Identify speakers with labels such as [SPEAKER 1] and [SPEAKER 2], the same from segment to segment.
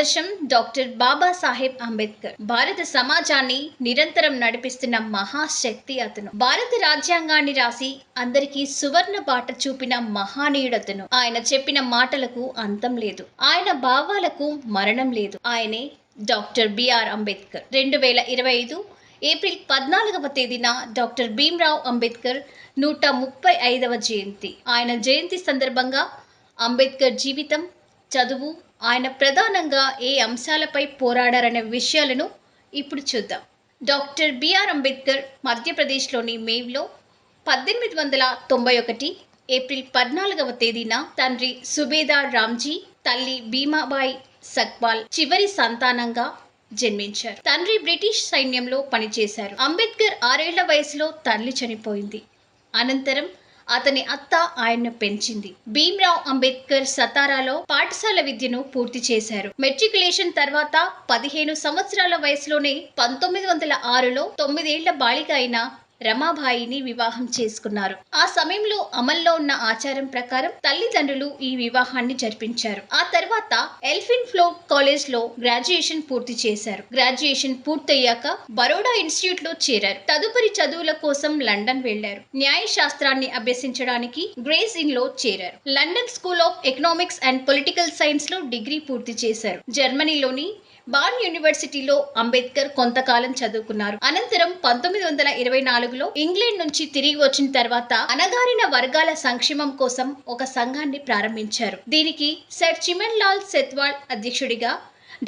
[SPEAKER 1] ఆదర్శం డాక్టర్ బాబాసాహెబ్ అంబేద్కర్. భారత సమాజాన్ని నిరంతరం నడిపిస్తున్న మహాశక్తి అతను. భారత రాజ్యాంగాన్ని రాసి అందరికీ సువర్ణ బాట చూపిన మహానీయుడతను. ఆయన చెప్పిన మాటలకు అంతం లేదు. ఆయన భావాలకు మరణం లేదు. ఆయనే డాక్టర్ బిఆర్ అంబేద్కర్. రెండు వేల ఇరవై ఐదు ఏప్రిల్ పద్నాలుగవ తేదీన డాక్టర్ భీమ్రావ్ అంబేద్కర్ నూట ముప్పై ఐదవ జయంతి. ఆయన జయంతి సందర్భంగా అంబేద్కర్ జీవితం చదువు ఆయన ప్రధానంగా ఏ అంశాలపై పోరాడారనే విషయాలను ఇప్పుడు చూద్దాం. డాక్టర్ బిఆర్ అంబేద్కర్ మధ్యప్రదేశ్లోని మేవ్లో పద్దెనిమిది వందల తొంభై ఒకటి ఏప్రిల్ పద్నాలుగవ తేదీన తండ్రి సుబేదార్ రామ్జీ తల్లి భీమాబాయి సక్బాల్ చివరి సంతానంగా జన్మించారు. తండ్రి బ్రిటిష్ సైన్యంలో పనిచేశారు. అంబేద్కర్ ఆరేళ్ళ వయసులో తల్లి చనిపోయింది. అనంతరం అతని అత్త ఆయన్ను పెంచింది. భీమ్రావ్ అంబేద్కర్ సతారాలో పాఠశాల విద్యను పూర్తి చేశారు. మెట్రికులేషన్ తర్వాత పదిహేను సంవత్సరాల వయసులోనే పంతొమ్మిది వందల ఆరులో తొమ్మిదేళ్ళ బాలిక అయిన రమాబాయిని వివాహం చేసుకున్నారు. ఆ సమయంలో అమల్లో ఉన్న ఆచారం ప్రకారం తల్లిదండ్రులు ఈ వివాహాన్ని జరిపించారు. ఆ తర్వాత ఎల్ఫిన్ ఫ్లో కాలేజ్లో గ్రాడ్యుయేషన్ పూర్తి చేశారు. గ్రాడ్యుయేషన్ పూర్తయ్యాక బరోడా ఇన్స్టిట్యూట్లో చేరారు. తదుపరి చదువుల కోసం లండన్ వెళ్ళారు న్యాయ శాస్త్రాన్ని అభ్యసించడానికి గ్రేస్ ఇన్లో చేరారు. London School of Economics and political సైన్స్లో డిగ్రీ పూర్తి చేశారు. జర్మనీలోని బాన్ యూనివర్సిటీలో అంబేద్కర్ కొంతకాలం చదువుకున్నారు. అనంతరం పంతొమ్మిది వందల ఇరవై నాలుగులో ఇంగ్లాండ్ నుంచి తిరిగి వచ్చిన తర్వాత అణగారిన వర్గాల సంక్షేమం కోసం ఒక సంఘాన్ని ప్రారంభించారు. దీనికి సర్ చిమన్ లాల్ సెత్వాల్ అధ్యక్షుడిగా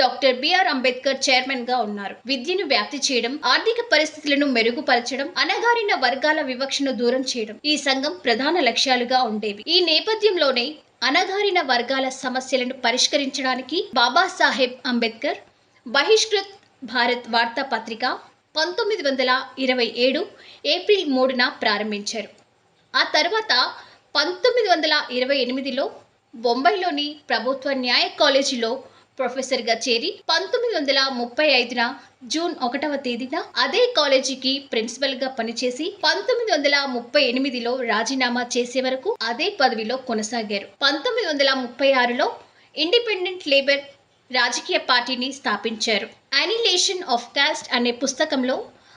[SPEAKER 1] డాక్టర్ బిఆర్ అంబేద్కర్ చైర్మన్గా ఉన్నారు. విద్యను వ్యాప్తి చేయడం ఆర్థిక పరిస్థితులను మెరుగుపరచడం అణగారిన వర్గాల వివక్షను దూరం చేయడం ఈ సంఘం ప్రధాన లక్ష్యాలుగా ఉండేవి. ఈ నేపథ్యంలోనే అణగారిన వర్గాల సమస్యలను పరిష్కరించడానికి బాబాసాహెబ్ అంబేద్కర్ బహిష్కృత్ భారత్ వార్తాపత్రిక పంతొమ్మిది వందల ఇరవై ఏడు ఏప్రిల్ మూడున ప్రారంభించారు. ఆ తర్వాత పంతొమ్మిది వందల ఇరవై ఎనిమిదిలో బొంబాయిలోని ప్రభుత్వ న్యాయ కాలేజీలో ప్రొఫెసర్గా చేరి పంతొమ్మిది వందల ముప్పై ఐదున జూన్ ఒకటవ తేదీన అదే కాలేజీకి ప్రిన్సిపల్గా పనిచేసి పంతొమ్మిది వందల ముప్పై ఎనిమిదిలో రాజీనామా చేసే వరకు అదే పదవిలో కొనసాగారు. పంతొమ్మిది వందల ముప్పై ఆరులో ఇండిపెండెంట్ లేబర్ రాజకీయ పార్టీని స్థాపించారు. అనిలేషన్ ఆఫ్ కాస్ట్ అనే పుస్తకంలో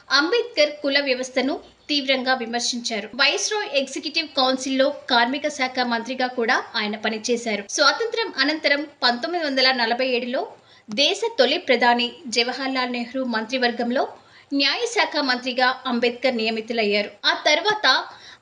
[SPEAKER 1] అంబేద్కర్ కుల వ్యవస్థను తీవ్రంగా విమర్శించారు. వైస్రాయ్ ఎగ్జిక్యూటివ్ కౌన్సిల్లో కార్మిక శాఖ మంత్రిగా కూడా ఆయన పనిచేశారు. స్వాతంత్రం అనంతరం పంతొమ్మిది వందల నలభై ఏడులో దేశ తొలి ప్రధాని జవహర్లాల్ నెహ్రూ మంత్రివర్గంలో న్యాయశాఖ మంత్రిగా అంబేద్కర్ నియమితులయ్యారు. ఆ తర్వాత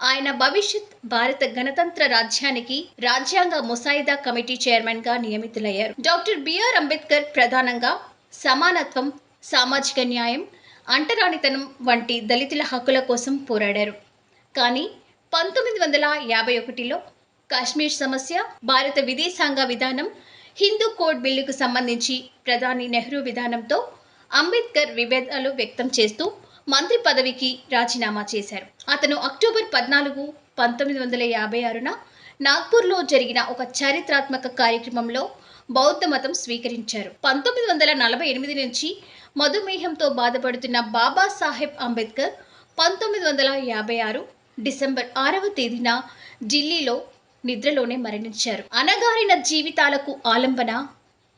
[SPEAKER 1] ఆయన భవిష్యత్ భారత గణతంత్ర రాజ్యానికి రాజ్యాంగ ముసాయిదా కమిటీ చైర్మన్గా నియమితులయ్యారు. డాక్టర్ బిఆర్ అంబేద్కర్ ప్రధానంగా సమానత్వం సామాజిక న్యాయం అంటరానితనం వంటి దళితుల హక్కుల కోసం పోరాడారు. కానీ పంతొమ్మిది వందల యాభై ఒకటిలో కాశ్మీర్ సమస్య భారత విదేశాంగ విధానం హిందూ కోడ్ బిల్లుకు సంబంధించి ప్రధాని నెహ్రూ విధానంతో అంబేద్కర్ విభేదాలు వ్యక్తం చేస్తూ మంత్రి పదవికి రాజీనామా చేశారు. అతను అక్టోబర్ పద్నాలుగు పంతొమ్మిది వందల యాభై ఆరున నాగ్పూర్లో జరిగిన ఒక చారిత్రాత్మక కార్యక్రమంలో బౌద్ధ మతం స్వీకరించారు. పంతొమ్మిది వందల నలభై ఎనిమిది నుంచి మధుమేహంతో బాధపడుతున్న బాబాసాహెబ్ అంబేద్కర్ పంతొమ్మిది వందల యాభై ఆరు డిసెంబర్ ఆరవ తేదీన ఢిల్లీలో నిద్రలోనే మరణించారు. అనగారిన జీవితాలకు ఆలంబన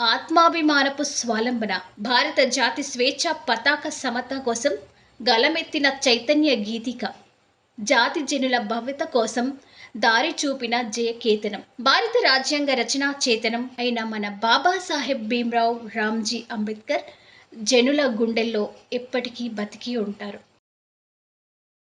[SPEAKER 1] ఆత్మాభిమానపు స్వాలంబన భారత జాతి స్వేచ్ఛ పతాక సమత కోసం గలమెత్తిన చైతన్య గీతిక. జాతి జనుల భవిత కోసం దారి చూపిన జయకేతనం. భారత రాజ్యాంగ రచనా చేతనం అయిన మన బాబాసాహెబ్ భీమ్రావ్ రామ్జీ అంబేద్కర్ జనుల గుండెల్లో ఎప్పటికీ బతికి ఉంటారు.